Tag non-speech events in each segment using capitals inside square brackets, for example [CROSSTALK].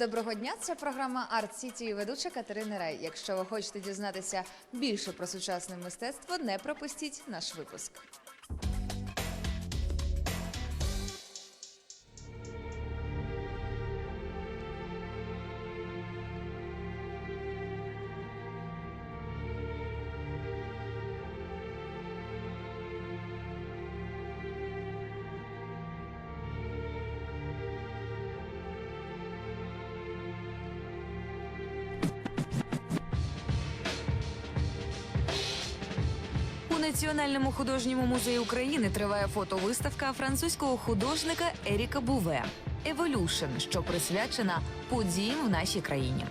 Доброго дня. Це програма Арт Сіті і ведуча Катерина Рай. Якщо ви хочете дізнатися більше про сучасне мистецтво, не пропустіть наш випуск. Національному художньому музеї України триває фотовиставка французького художника Еріка Буве Еволюшн, що присвячена подіям в нашій країні.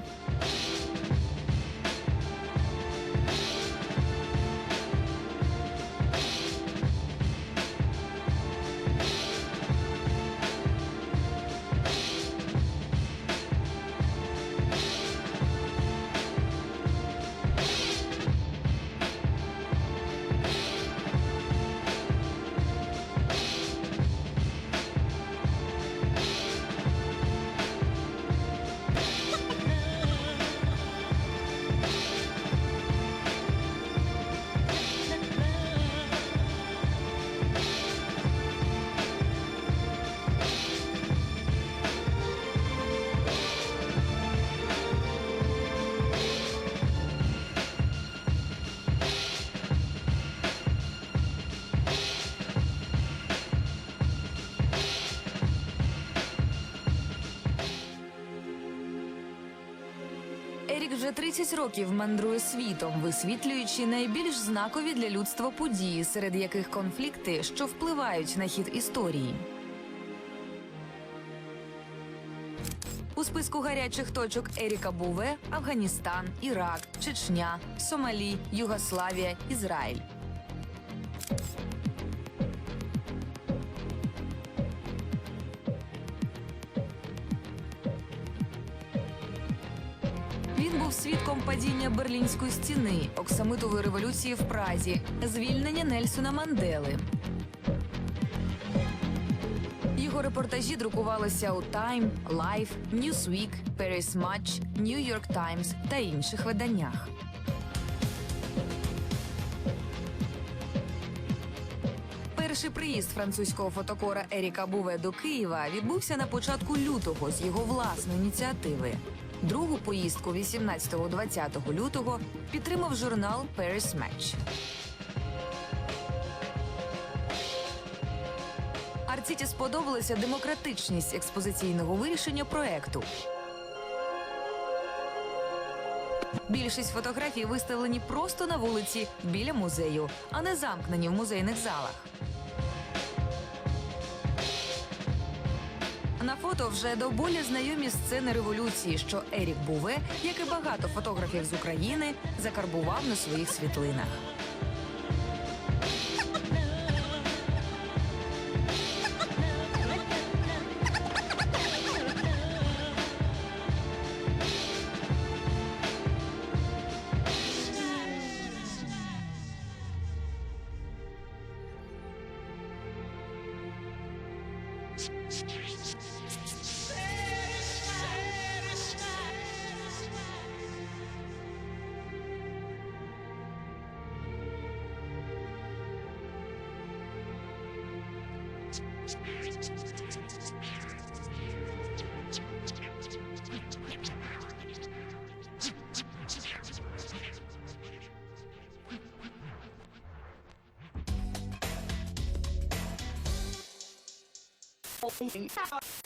Ерік вже 30 років мандрує світом, висвітлюючи найбільш знакові для людства події, серед яких конфлікти, що впливають на хід історії. У списку гарячих точок Еріка Буве Афганістан, Ірак, Чечня, Сомалі, Югославія, Ізраїль. Падіння Берлінської стіни, оксамитової революції в Празі, звільнення Нельсона Мандели. Його репортажі друкувалися у Time, Life, Newsweek, Paris Match, New York Times та інших виданнях. Перший приїзд французького фотокора Еріка Буве до Києва відбувся на початку лютого з його власної ініціативи. Другу поїздку 18-20 лютого підтримав журнал Paris Match. Арціті сподобалася демократичність експозиційного вирішення проекту. Більшість фотографій виставлені просто на вулиці біля музею, а не замкнені в музейних залах. На фото вже до болі знайомі сцени революції, що Ерік Буве, як і багато фотографів з України, закарбував на своїх світлинах. Oh,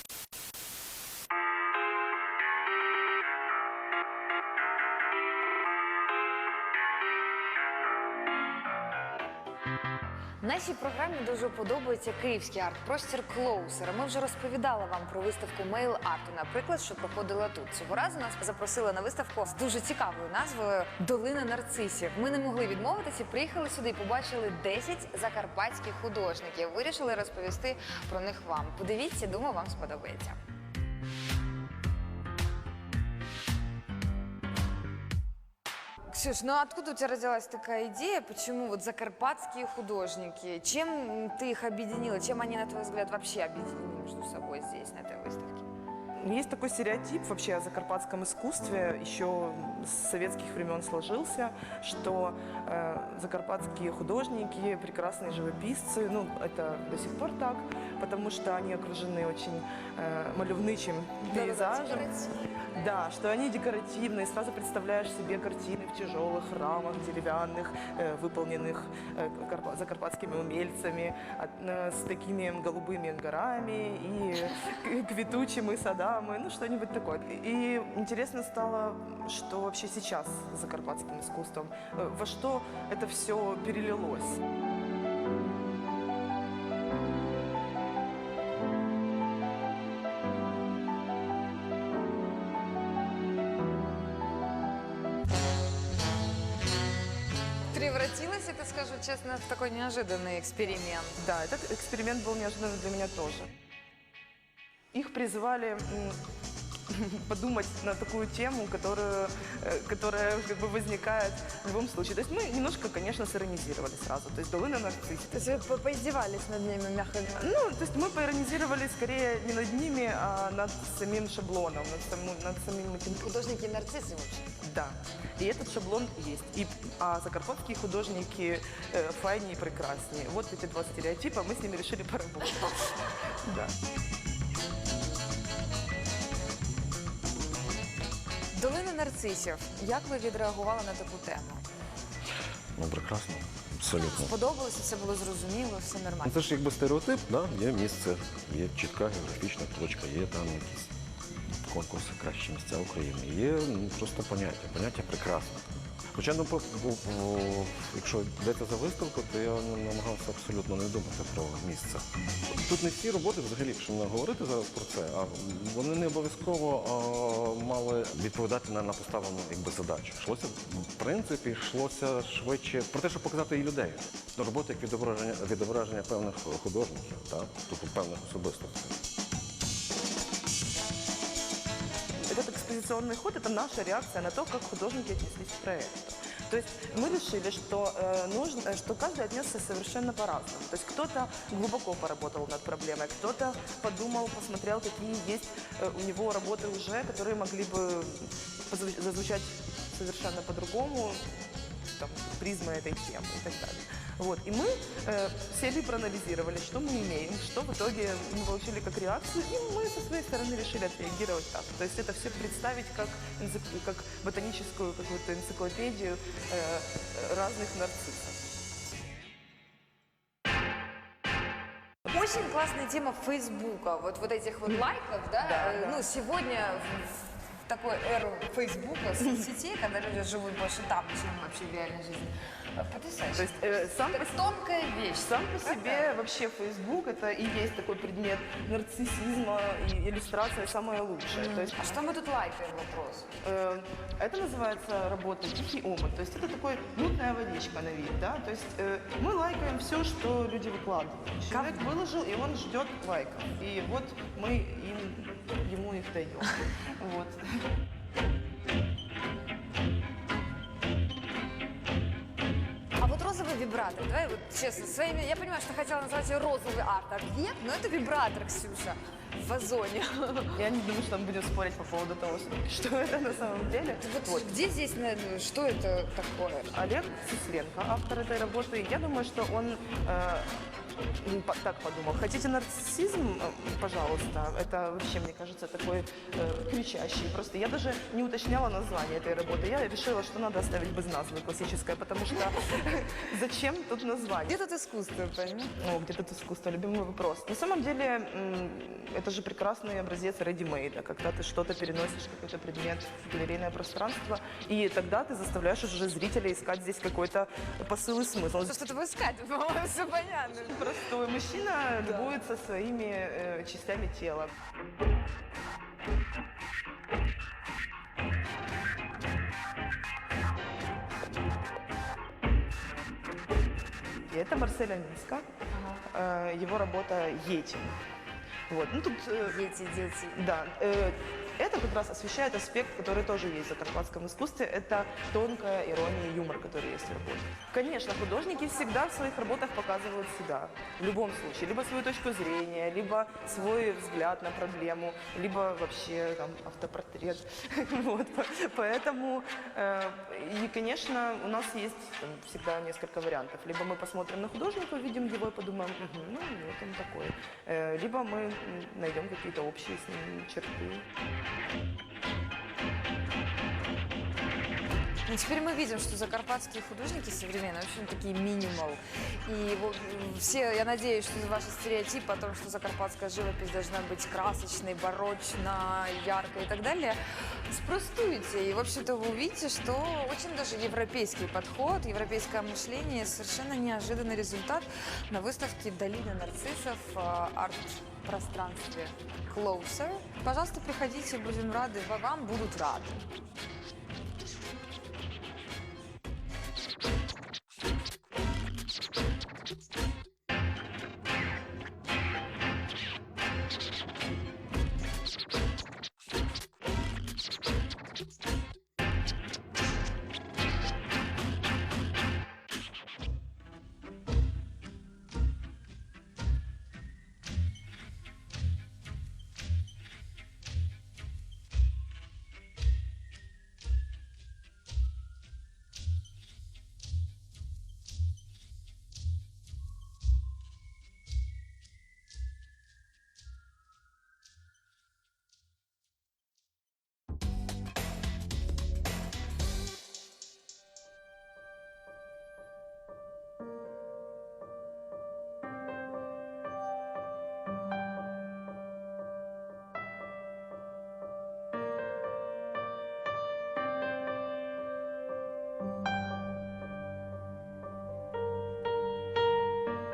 Нашій програмі дуже подобається київський арт-простір Клоусер. Ми вже розповідали вам про виставку мейл арту, наприклад, що проходила тут. Цього разу нас запросили на виставку з дуже цікавою назвою Долина нарцисів. Ми не могли відмовитися, приїхали сюди і побачили 10 закарпатських художників. Вирішили розповісти про них вам. Подивіться, думаю, вам сподобається. Ксюш, ну откуда у тебя родилась такая идея? Почему вот закарпатские художники? Чем ты их объединила? Чем они, на твой взгляд, вообще объединены между собой здесь, на этой выставке? есть такой стереотип вообще о закарпатском искусстве, еще с советских времен сложился, что э, закарпатские художники, прекрасные живописцы, ну, это до сих пор так, потому что они окружены очень э, малевничим пейзажем. Да, что они декоративные, сразу представляешь себе картины в тяжелых рамах деревянных, э, выполненных э, карпа- закарпатскими умельцами, от- э, с такими голубыми горами и к- квитучими садами, ну что-нибудь такое. И интересно стало, что вообще сейчас с закарпатским искусством, э, во что это все перелилось. Превратилась это, скажу честно, в такой неожиданный эксперимент. Да, этот эксперимент был неожиданный для меня тоже. Их призывали м, [LAUGHS] подумать на такую тему, которую, э, которая как бы возникает в любом случае. То есть мы немножко, конечно, сиронизировали сразу. То есть долина нарцисс. То есть вы по- поиздевались над ними, мягко говоря. Ну, то есть мы поиронизировали скорее не над ними, а над самим шаблоном, над, саму- над самим этим Художники нарциссы вообще. Да. И этот шаблон есть. И, а закарпатские художники э, файнее и прекраснее. Вот эти два стереотипа, мы с ними решили поработать. [LAUGHS] Да. Долина нарцисів. Як ви відреагували на таку тему? Ну, прекрасно, абсолютно. Сподобалося, все було зрозуміло, все Ну, нормально. це ж якби стереотип, да? є місце, є чітка географічна точка, є там якісь конкурси кращі місця України. Є ну, просто поняття, поняття прекрасне. Хоча, ну, якщо йдеться за виставку, то я намагався абсолютно не думати про місце. Тут не всі роботи, взагалі, якщо не говорити зараз про це, а вони не обов'язково мали відповідати на, на поставлену якби, задачу. Йшлося, в принципі, йшлося швидше про те, щоб показати і людей. Роботи як відображення, відображення певних художників, так? тобто певних особистостей. Экспозиционный ход – это наша реакция на то, как художники отнеслись к проекту. То есть мы решили, что, э, нужно, э, что каждый отнесся совершенно по-разному. То есть кто-то глубоко поработал над проблемой, кто-то подумал, посмотрел, какие есть э, у него работы уже, которые могли бы зазвучать совершенно по-другому, призма этой темы и так далее. Вот. И мы э, сели и проанализировали, что мы имеем, что в итоге мы получили как реакцию, и мы со своей стороны решили отреагировать так. То есть это все представить как, как ботаническую какую-то энциклопедию э, разных нарциссов. Очень классная тема Фейсбука, вот, вот этих вот лайков, да? Да, Э, да. Ну, сегодня такую эру Фейсбука, соцсетей, когда люди живут больше там, чем вообще в реальной жизни. Потрясающе. То есть э, сам по Это тонкая вещь. Сам по себе вообще Facebook это и есть такой предмет нарциссизма и иллюстрация самая лучшая. То есть А что мы тут лайкаем вопрос? Э, Это называется работа «Тихий омут». То есть это такой мутная водичка на вид, да? То есть э, мы лайкаем все, что люди выкладывают. Человек выложил, и он ждет лайков. И вот мы им, ему их даем. [LAUGHS] Вот. А вот розовый вибратор, давай вот честно, своими, я понимаю, что хотела назвать ее розовый арт-объект, но это вибратор, Ксюша, в вазоне. [LAUGHS] Я не думаю, что мы будем спорить по поводу того, что [LAUGHS] это на самом деле. Вот, Вот. где здесь, наверное, что это такое? Олег Сисленко, автор этой работы, я думаю, что он э, так подумал. Хотите нарциссизм? Э, Пожалуйста. Это вообще, мне кажется, такой э, кричащий. Просто я даже не уточняла название этой работы. Я решила, что надо оставить без назвы классическое, потому что [LAUGHS] зачем тут название? Где тут искусство, понимаешь? Ну, где тут искусство, любимый вопрос. На самом деле, это же прекрасный образец ready-made, когда ты что-то переносишь, какой-то предмет в галерейное пространство, и тогда ты заставляешь уже зрителя искать здесь какой-то посыл и смысл. Что что-то искать, [LAUGHS] по-моему, все понятно. Простой мужчина любуется своими э, частями тела. И это Марселя Минска, его работа «Ети». Вот. Ну, тут э, Дети, дети. Да, э, это как раз освещает аспект, который тоже есть в закарпатском искусстве. Это тонкая ирония и юмор, который есть в работе. Конечно, художники всегда в своих работах показывают себя. В любом случае. Либо свою точку зрения, либо свой взгляд на проблему, либо вообще там, автопортрет. [LAUGHS] Вот. по- Поэтому, э, и, конечно, у нас есть там, всегда несколько вариантов. Либо мы посмотрим на художника, увидим его и подумаем, «Мгм, ну, вот он такой. Э, Либо мы найдем какие-то общие с ним черты. Ну, теперь мы видим, что закарпатские художники современные, в общем, такие минимал. И вот, все, я надеюсь, что ваши стереотипы о том, что закарпатская живопись должна быть красочной, барочно, яркой и так далее, спростуете. И, в общем-то, вы увидите, что очень даже европейский подход, европейское мышление, совершенно неожиданный результат на выставке «Долина нарциссов» э, арт-пространстве Closer. Пожалуйста, приходите, будем рады, вам будут рады.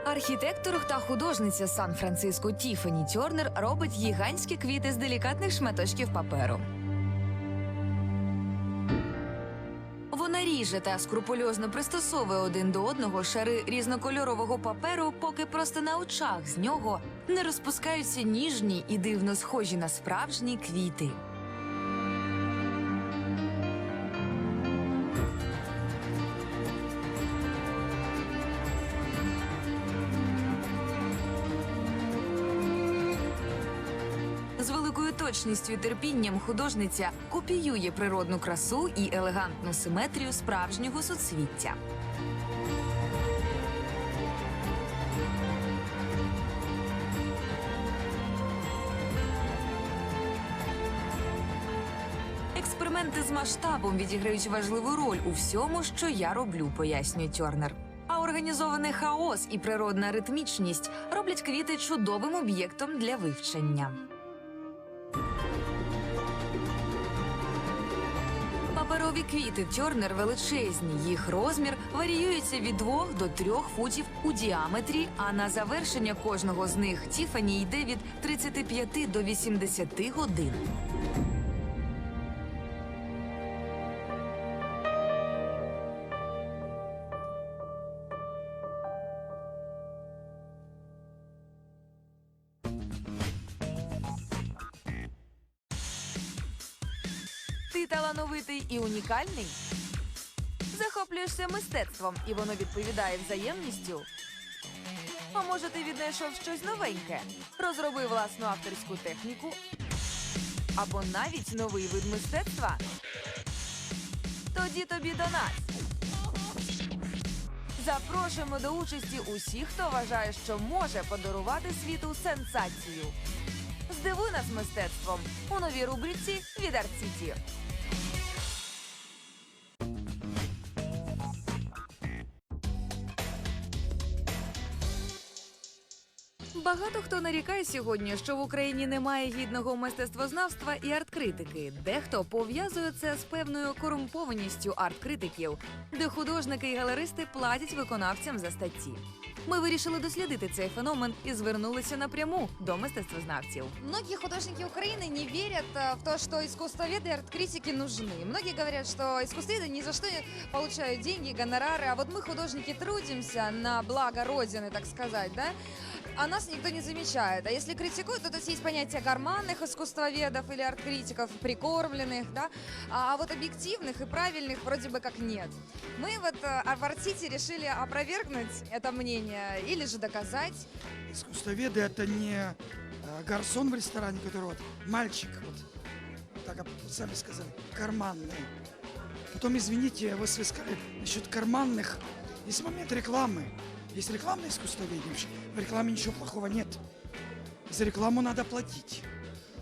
Архітектор та художниця Сан-Франциско Тіфані Тьорнер робить гігантські квіти з делікатних шматочків паперу. Вона ріже та скрупульозно пристосовує один до одного шари різнокольорового паперу, поки просто на очах з нього не розпускаються ніжні і дивно схожі на справжні квіти. Точністю і терпінням художниця копіює природну красу і елегантну симетрію справжнього суцвіття. Експерименти з масштабом відіграють важливу роль у всьому, що я роблю, пояснює Тьорнер. А організований хаос і природна ритмічність роблять квіти чудовим об'єктом для вивчення. Квіти Тьорнер величезні. Їх розмір варіюється від 2 до 3 футів у діаметрі, а на завершення кожного з них Тіфані йде від 35 до 80 годин. Ти талановитий і унікальний? Захоплюєшся мистецтвом, і воно відповідає взаємністю. А може, ти віднайшов щось новеньке? Розроби власну авторську техніку або навіть новий вид мистецтва? Тоді тобі до нас. Запрошуємо до участі усіх, хто вважає, що може подарувати світу сенсацію. Здивуй нас мистецтвом у новій рубриці від Арт-Сіті. Багато хто нарікає сьогодні, що в Україні немає гідного мистецтвознавства і арт-критики. Дехто пов'язує це з певною корумпованістю арт-критиків, де художники і галеристи платять виконавцям за статті. Ми вирішили дослідити цей феномен і звернулися напряму до мистецтвознавців. Многие художники Украины не верят э, в то, что искусствоведы и арт-критики нужны. Многие говорят, что искусствоведы ни за что не получают деньги, гонорары, а вот мы, художники, трудимся на благо Родины, так сказать, да? А нас никто не замечает. А если критикуют, то тут есть понятие карманных искусствоведов или арт-критиков, прикормленных, да, а вот объективных и правильных вроде бы как нет. Мы вот э, в Арт-Сити решили опровергнуть это мнение или же доказать. Искусствоведы это не э, гарсон в ресторане, который вот мальчик, вот так а, сами сказали, карманный. Потом, извините, вы сказали насчет карманных. Есть момент рекламы. Есть рекламное искусствоведение. В рекламе ничего плохого нет. За рекламу надо платить.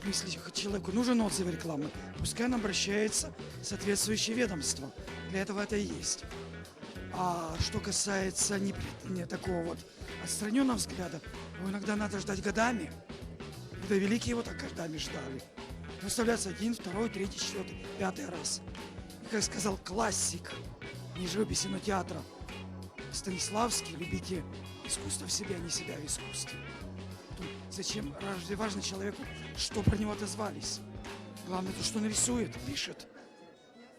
Ну, Если человеку нужен отзыв рекламы, пускай он обращается в соответствующее ведомство. Для этого это и есть. А что касается не, не такого вот отстраненного взгляда, его иногда надо ждать годами. Когда великие его так годами ждали. Выставляется один, второй, третий, четвертый, пятый раз. И, как сказал классик не живописи, но театра, Станиславский, любите искусство в себе, а не себя в искусстве. Тут зачем? Важно человеку, что про него отозвались? Главное то, что нарисует, пишет.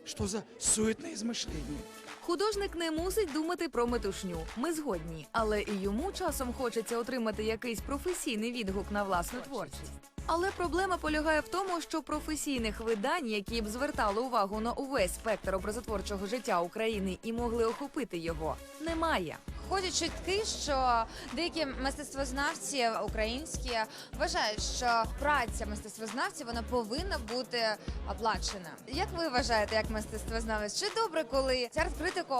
Что за суетное измышление. Художник не мусить думати про метушню. Ми згодні, але і йому часом хочеться отримати якийсь професійний відгук на власну творчість. Але проблема полягає в тому, що професійних видань, які б звертали увагу на увесь спектр образотворчого життя України і могли охопити його, немає. Ходять чутки, що деякі мистецтвознавці українські вважають, що праця мистецтвознавців вона повинна бути оплачена. Як ви вважаєте, як мистецтвознавець? Чи добре, коли арт-критику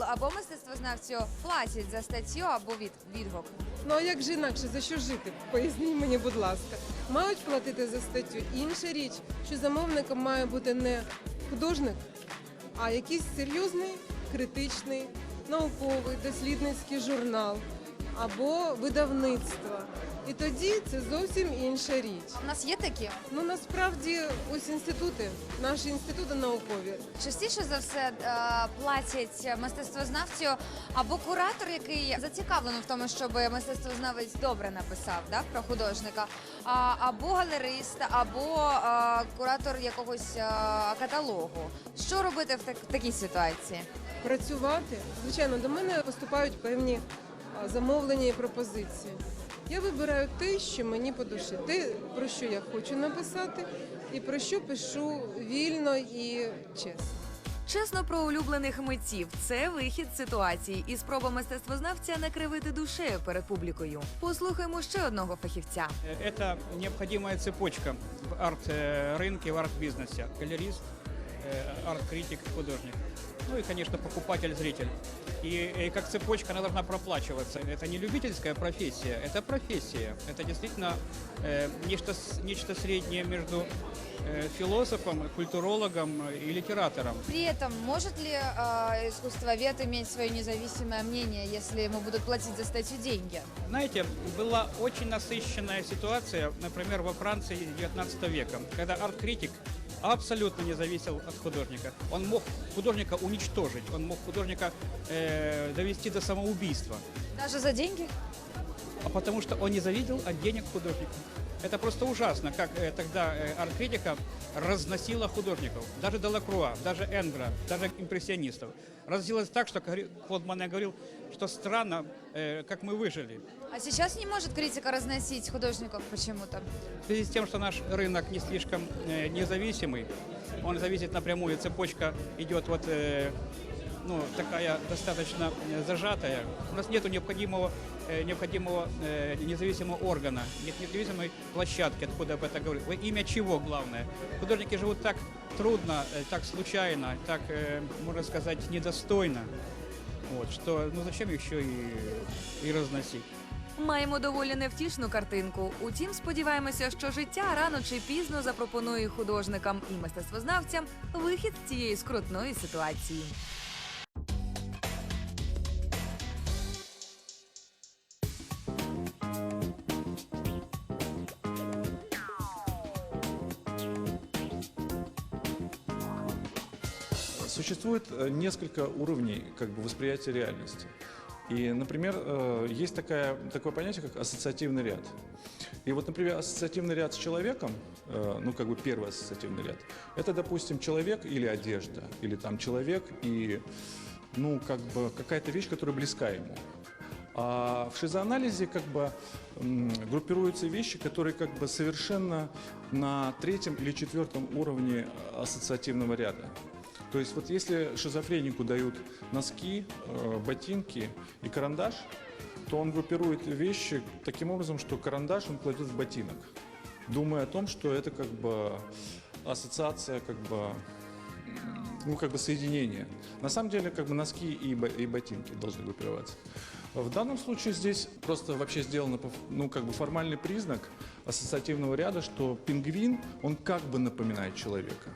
або мистецтвознавцю платять за статтю або від відгук? Ну а як же інакше за що жити? Поясніть мені, будь ласка. Мають платити за статтю. Інша річ, що замовником має бути не художник, а якийсь серйозний, критичний, науковий, дослідницький журнал або видавництво. І тоді це зовсім інша річ. У нас є такі. Ну насправді ось інститути, наші інститути наукові, Частіше за все е, платять мистецтвознавцю або куратор, який зацікавлений в тому, щоб мистецтвознавець добре написав да, про художника, а, або галерист, або е, куратор якогось е, каталогу. Що робити в, так, в такій ситуації? працювати. Звичайно, до мене поступають певні замовлення і пропозиції. Я вибираю те, що мені по душі, те, про що я хочу написати, і про що пишу вільно і чесно. Чесно про улюблених митців це вихід з ситуації і спроба мистецтвознавця накривити душею перед публікою. Послухаймо ще одного фахівця. Это необходимая цепочка в арт-рынке, в арт-бизнесе. Галерист, э, арт-критик, художник. Ну и, конечно, покупатель, зритель. И, э, как цепочка она должна проплачиваться. Это не любительская профессия, это профессия. Это действительно э, нечто, нечто среднее между э, философом, культурологом и литератором. При этом может ли э, искусствовед иметь свое независимое мнение, если ему будут платить за статью деньги? Знаете, была очень насыщенная ситуация, например, во Франции 19 века, когда арт-критик абсолютно не зависел от художника. Он мог художника уничтожить, он мог художника э, довести до самоубийства, Даже за деньги? а потому что он не зависел от денег художника. Это просто ужасно, как э, тогда э, арт-критика разносила художников. Даже Делакруа, даже Энгра, даже импрессионистов. Разносилось так, что Клод Моне говорил, что странно, э, как мы выжили. А сейчас не может критика разносить художников почему-то. В связи с тем, что наш рынок не слишком независимый, он зависит напрямую, цепочка идет вот ну, такая достаточно зажатая. У нас нет необходимого, необходимого э, независимого органа, нет независимой площадки, откуда об этом говорить. Во имя чего главное? Художники живут так трудно, э, так случайно, так, э, можно сказать, недостойно, вот, что ну зачем еще и, и разносить? Маємо доволі невтішну картинку. Утім, сподіваємося, що життя рано чи пізно запропонує художникам і мистецтвознавцям вихід з цієї скрутної ситуації. Существует э, несколько уровней как бы, восприятия реальности. И, например, э, есть такая, такое понятие, как ассоциативный ряд. И вот, например, ассоциативный ряд с человеком, э, ну, как бы первый ассоциативный ряд, это, допустим, человек или одежда, или там человек и, ну, как бы какая-то вещь, которая близка ему. А в шизоанализе как бы группируются вещи, которые как бы совершенно на третьем или четвертом уровне ассоциативного ряда. То есть вот если шизофренику дают носки, э, ботинки и карандаш, то он группирует вещи таким образом, что карандаш он кладет в ботинок, думая о том, что это как бы ассоциация как бы ну, как бы соединение. На самом деле, как бы носки и, бо- и ботинки должны группироваться. В данном случае здесь просто вообще ф- ну, как бы формальный признак ассоциативного ряда, что пингвин, он как бы напоминает человека.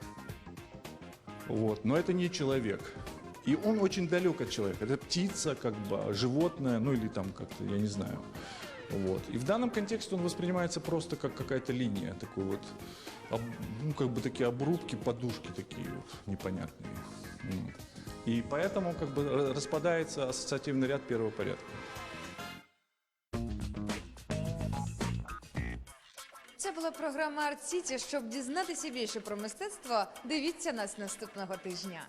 Вот, но это не человек. И он очень далек от человека. Это птица, как бы, животное, ну или там как-то, я не знаю. Вот. И в данном контексте он воспринимается просто как какая-то линия, такой вот, ну, как бы такие обрубки, подушки такие вот непонятные. И поэтому как бы ра- распадается ассоциативный ряд первого порядка. Була програма Арт Сіті. Щоб дізнатися більше про мистецтво, дивіться нас наступного тижня.